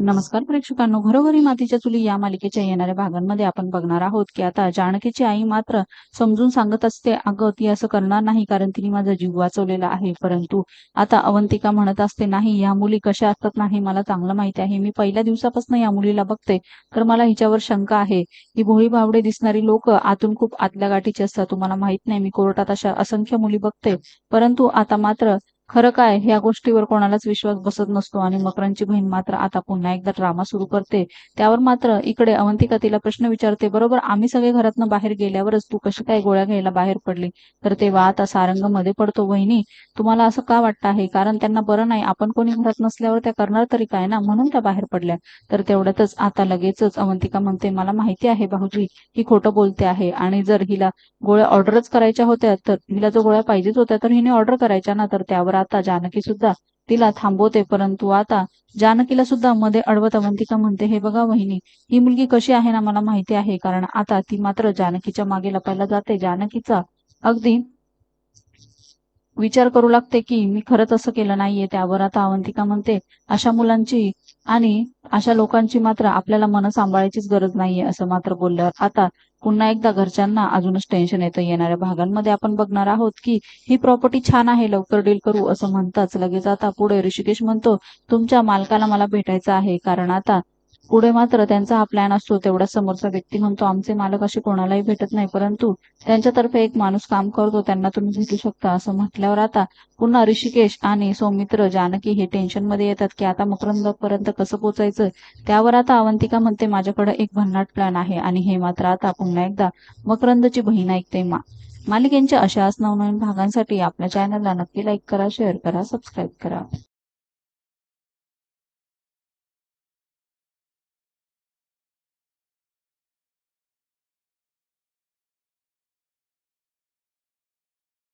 नमस्कार प्रेक्षकांनो घरोघरी मातीच्या चुली या मालिकेच्या येणाऱ्या भागांमध्ये आपण बघणार आहोत की आता जानकीची आई मात्र समजून सांगत असते अगं ती असं करणार नाही कारण तिने माझा जीव वाचवलेला आहे. परंतु आता अवंतिका म्हणत असते नाही या मुली कशा असतात नाही मला चांगलं माहिती आहे. मी पहिल्या दिवसापासून या मुलीला बघते तर मला हिच्यावर शंका आहे. ही भोळी भावडे दिसणारी लोक आतून खूप आतल्या गाठीची असतात. तुम्हाला माहीत नाही मी कोर्टात अशा असंख्य मुली बघते. परंतु आता मात्र खरं काय ह्या गोष्टीवर कोणालाच विश्वास बसत नसतो आणि मकरांची बहीण मात्र आता पुन्हा एकदा ड्रामा सुरू करते. त्यावर मात्र इकडे अवंतिका तिला प्रश्न विचारते बरोबर आम्ही सगळे घरातनं बाहेर गेल्यावरच तू कशी काय गोळ्या घ्यायला बाहेर पडली? तर तेव्हा आता सारंगमध्ये पडतो वहिनी. तुम्हाला असं का वाटतं आहे? कारण त्यांना बरं नाही आपण कोणी घरात नसल्यावर त्या करणार तरी काय ना? म्हणून त्या बाहेर पडल्या. तर तेवढ्यातच आता लगेचच अवंतिका म्हणते मला माहिती आहे भाऊजी ही खोटं बोलते आहे आणि जर हिला गोळ्या ऑर्डरच करायच्या होत्या तर हिला जर गोळ्या पाहिजेच होत्या तर हिने ऑर्डर करायच्या ना? तर त्यावर आता जानकी सुद्धा तिला थांबवते परंतु आता जानकीला सुद्धा मध्ये अडवत अवंतिका म्हणते हे बघा वहिनी ही मुलगी कशी आहे ना मला माहिती आहे कारण आता ती मात्र जानकीच्या मागे लपायला जाते. जानकीचा अगदी विचार करू लागते की मी खरंच असं केलं नाहीये त्यावर आता अवंतिका म्हणते अशा मुलांची आणि अशा लोकांची मात्र आपल्याला मन सांभाळायचीच गरज नाहीये असं मात्र बोलल्यावर. आता पुन्हा एकदा घरच्यांना अजूनच टेन्शन येतं. येणाऱ्या भागांमध्ये आपण बघणार आहोत की ही प्रॉपर्टी छान आहे लवकर डील करू असं म्हणताच लगेच आता पुढे ऋषिकेश म्हणतो तुमच्या मालकाला मला भेटायचं आहे कारण आता पुढे मात्र त्यांचा हा प्लॅन असतो तेवढा समोरचा व्यक्ती म्हणतो आमचे मालक असे कोणालाही भेटत नाही परंतु त्यांच्यातर्फे एक माणूस काम करतो त्यांना तुम्ही भेटू शकता असं म्हटल्यावर आता पुन्हा ऋषिकेश आणि सौमित्र जानकी हे टेन्शनमध्ये येतात की आता मकरंद पर्यंत कसं पोचायचं त्यावर आता अवंतिका म्हणते माझ्याकडे एक भन्नाट प्लॅन आहे आणि हे मात्र आता पुन्हा एकदा मकरंदची बहीण ऐकते मा. मालिकेंच्या अशाच नवनवीन भागांसाठी आपल्या चॅनलला नक्की लाईक करा शेअर करा सबस्क्राईब करा.